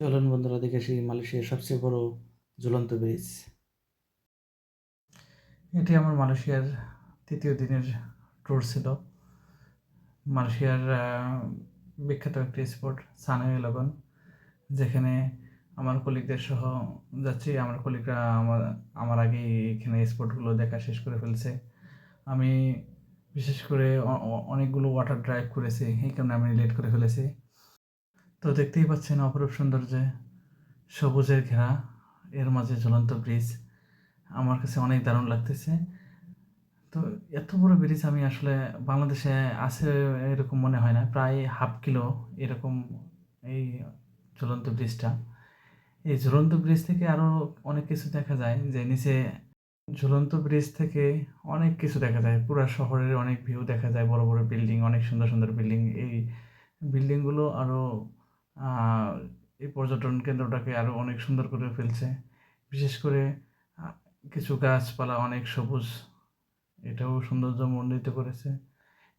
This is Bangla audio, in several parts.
চলুন বন্ধুরা, দেখে আসি মালয়েশিয়ার সবচেয়ে বড় ঝুলন্ত ব্রিজ এটি আমার মালয়েশিয়ার তৃতীয় দিনের ট্যুর ছিল। মালয়েশিয়ার বিখ্যাত একটি স্পট সানাই লগন যেখানে আমার কলিগদের সহ যাচ্ছি আমার কলিগরা আমার আমার আগে এখানে স্পটগুলো দেখা শেষ করে ফেলছে। আমি বিশেষ করে অনেকগুলো ওয়াটার ড্রাইভ করেছি, এই কারণে আমি লেট করে ফেলেছি। তো দেখতেই পাচ্ছেন অপরূপ সৌন্দর্যে সবুজের ঘেরা, এর মাঝে ঝুলন্ত ব্রিজ। আমার কাছে অনেক দারুণ লাগতেছে। তো এত বড় ব্রিজ আমি আসলে বাংলাদেশে আছে এরকম মনে হয় না, প্রায় হাফ কিলো এরকম এই ঝুলন্ত ব্রিজটা। এই ঝুলন্ত ব্রিজ থেকে আরও অনেক কিছু দেখা যায়, যে নিচে ঝুলন্ত ব্রিজ থেকে অনেক কিছু দেখা যায়। পুরো শহরের অনেক ভিউ দেখা যায়, বড় বড় বিল্ডিং, অনেক সুন্দর সুন্দর বিল্ডিং। এই বিল্ডিংগুলো আরও এই পর্যটন কেন্দ্রটাকে আরও অনেক সুন্দর করে ফেলছে। বিশেষ করে কিছু গাছপালা অনেক সবুজ, এটাও সৌন্দর্য মণ্ডিত করেছে।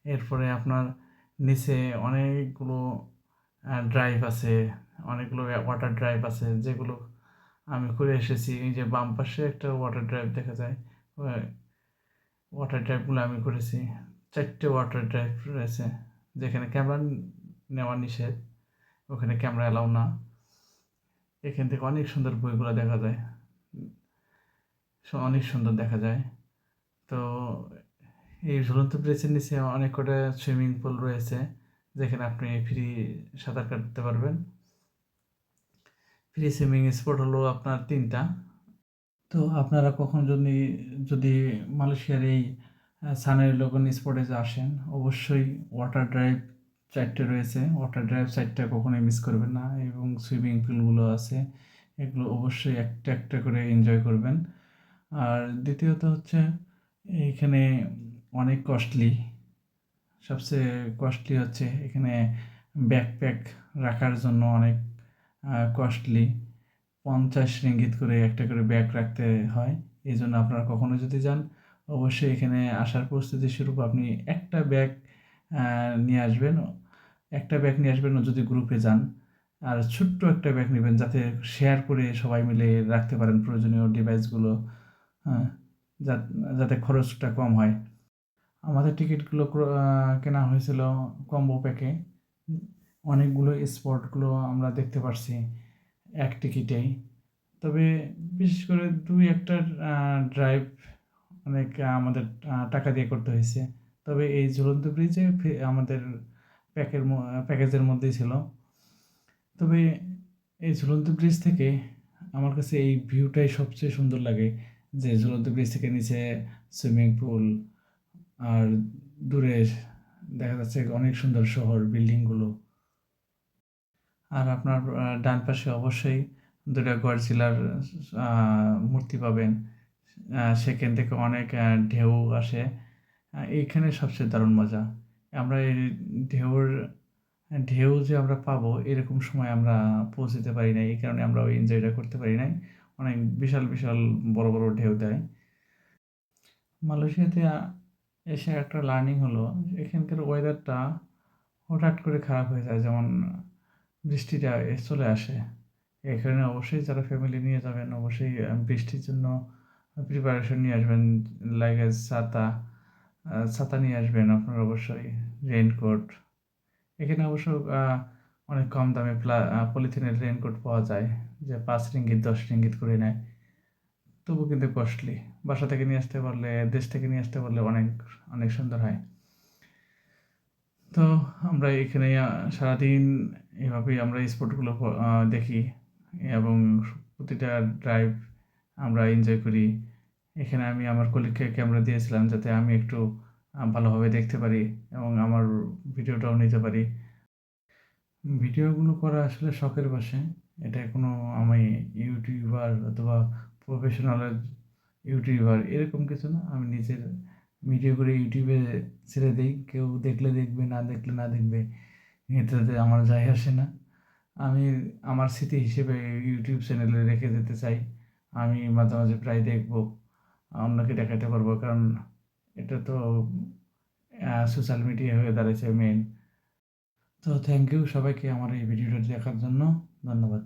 এরপরে আপনার নিচে অনেকগুলো ড্রাইভ আছে, অনেকগুলো ওয়াটার ড্রাইভ আছে, যেগুলো আমি করে এসেছি। এই যে বাম পাশে একটা ওয়াটার ড্রাইভ দেখা যায় ওয়াটার ড্রাইভগুলো আমি করেছি চারটে ওয়াটার ড্রাইভ রয়েছে, যেখানে ক্যামেরা নেওয়া নিষেধ। ওখানে ক্যামেরা অ্যালাউ না। এখান থেকে অনেক সুন্দর বইগুলো দেখা যায়। অনেক সুন্দর দেখা যায়। তো এই ঝুলন্ত ব্রিজের নিচে অনেক কটা সুইমিং পুল রয়েছে, যেখানে আপনি ফ্রি সাঁতার কাটতে পারবেন। ফ্রি সুইমিং স্পট হলো আপনার তিনটা। তো আপনারা কখন যদি যদি মালয়েশিয়ার এই সানের লগন স্পটে আসেন, অবশ্যই ওয়াটার ড্রাইভ চারটে রয়েছে। ওয়াটার ড্রাইভ চারটা কখনোই মিস করবেন না এবং সুইমিং পুলগুলো আছে। এগুলো অবশ্যই একটা একটা করে এনজয় করবেন। আর দ্বিতীয়ত হচ্ছে এখানে অনেক কস্টলি সবচেয়ে কস্টলি হচ্ছে এখানে ব্যাকপ্যাক রাখার জন্য অনেক কস্টলি পঞ্চাশ রিঙ্গিত করে একটা করে ব্যাগ রাখতে হয়। এই জন্য আপনারা কখনো যদি যান, অবশ্যই এখানে আসার প্রস্তুতি স্বরূপ আপনি একটা ব্যাগ নিয়ে আসবেন। একটা ব্যাগ নিয়ে আসবেন যদি গ্রুপে যান, আর ছোট্ট একটা ব্যাগ নেবেন যাতে শেয়ার করে সবাই মিলে রাখতে পারেন প্রয়োজনীয় ডিভাইসগুলো হ্যাঁ যাতে খরচটা কম হয়। আমাদের টিকিটগুলো কেনা হয়েছিল কম্বো প্যাকে অনেকগুলো স্পটগুলো আমরা দেখতে পারছি এক টিকিটেই তবে বিশেষ করে দুই একটা ড্রাইভ অনেক আমাদের টাকা দিয়ে করতে হয়েছে। তবে এই ঝুলন্ত ব্রিজে আমাদের প্যাকের প্যাকেজের মধ্যেই ছিল। তবে এই ঝুলন্ত ব্রিজ থেকে আমার কাছে এই ভিউটাই সবচেয়ে সুন্দর লাগে, যে ঝুলন্ত ব্রিজ থেকে নিচে সুইমিং পুল আর দূরে দেখা যাচ্ছে অনেক সুন্দর শহর, বিল্ডিংগুলো। আর আপনার ডান পাশে অবশ্যই দুটা গডজিলার মূর্তি পাবেন। সেখান থেকে অনেক ঢেউ আসে। এইখানে সবচেয়ে দারুণ মজা। আমরা এই ঢেউর, ঢেউ যে আমরা পাবো, এরকম সময় আমরা পৌঁছতে পারি নাই। এই কারণে আমরা ওই এনজয়টা করতে পারি নাই। অনেক বিশাল বিশাল বড় বড় ঢেউ দেয়। মালয়েশিয়াতে এসে একটা লার্নিং হলো এখানকার ওয়েদারটা হঠাৎ করে খারাপ হয়ে যায়। যেমন বৃষ্টিটা চলে আসে। এখানে অবশ্যই যারা ফ্যামিলি নিয়ে যাবেন, অবশ্যই বৃষ্টির জন্য প্রিপারেশন নিয়ে আসবেন লাগেজ ছাতা ছাতা নিয়ে আসবেন আপনার অবশ্যই রেইনকোট এখানে অবশ্য অনেক কম দামে প্লা পলিথিনের রেইনকোট পাওয়া যায়, যে পাঁচ রিঙ্গিত, দশ রিঙ্গিত করে নেয়। তবু কিন্তু কস্টলি বাসা থেকে নিয়ে আসতে পারলে, দেশ থেকে নিয়ে আসতে পারলে অনেক অনেক সুন্দর হয়। তো আমরা এখানে সারাদিন এভাবেই আমরা স্পটগুলো দেখি এবং প্রতিটা ড্রাইভ আমরা এনজয় করি। এখানে আমি আমার কলিগকে ক্যামেরা দিয়েছিলাম যাতে আমি একটু ভালোভাবে দেখতে পারি এবং আমার ভিডিওটাও নিতে পারি। ভিডিওগুলো করা আসলে শখের বসে। এটা কোনো আমি ইউটিউবার অথবা প্রফেশনাল ইউটিউবার এরকম কিছু না। আমি নিজের ভিডিও করে ইউটিউবে ছেড়ে দিই। কেউ দেখলে দেখবে, না দেখলে না দেখবে। এটাতে আমার যায় আসে না। আমি আমার স্মৃতি হিসেবে ইউটিউব চ্যানেলে রেখে যেতে চাই। আমি মাঝে মাঝে প্রায় দেখব। অন্যকে দেখাতে পারব, কারণ এটা তো সোশ্যাল মিডিয়া হয়ে দাঁড়িয়েছে মেন তো থ্যাংক ইউ সবাইকে আমার এই ভিডিওটা দেখার জন্য, ধন্যবাদ।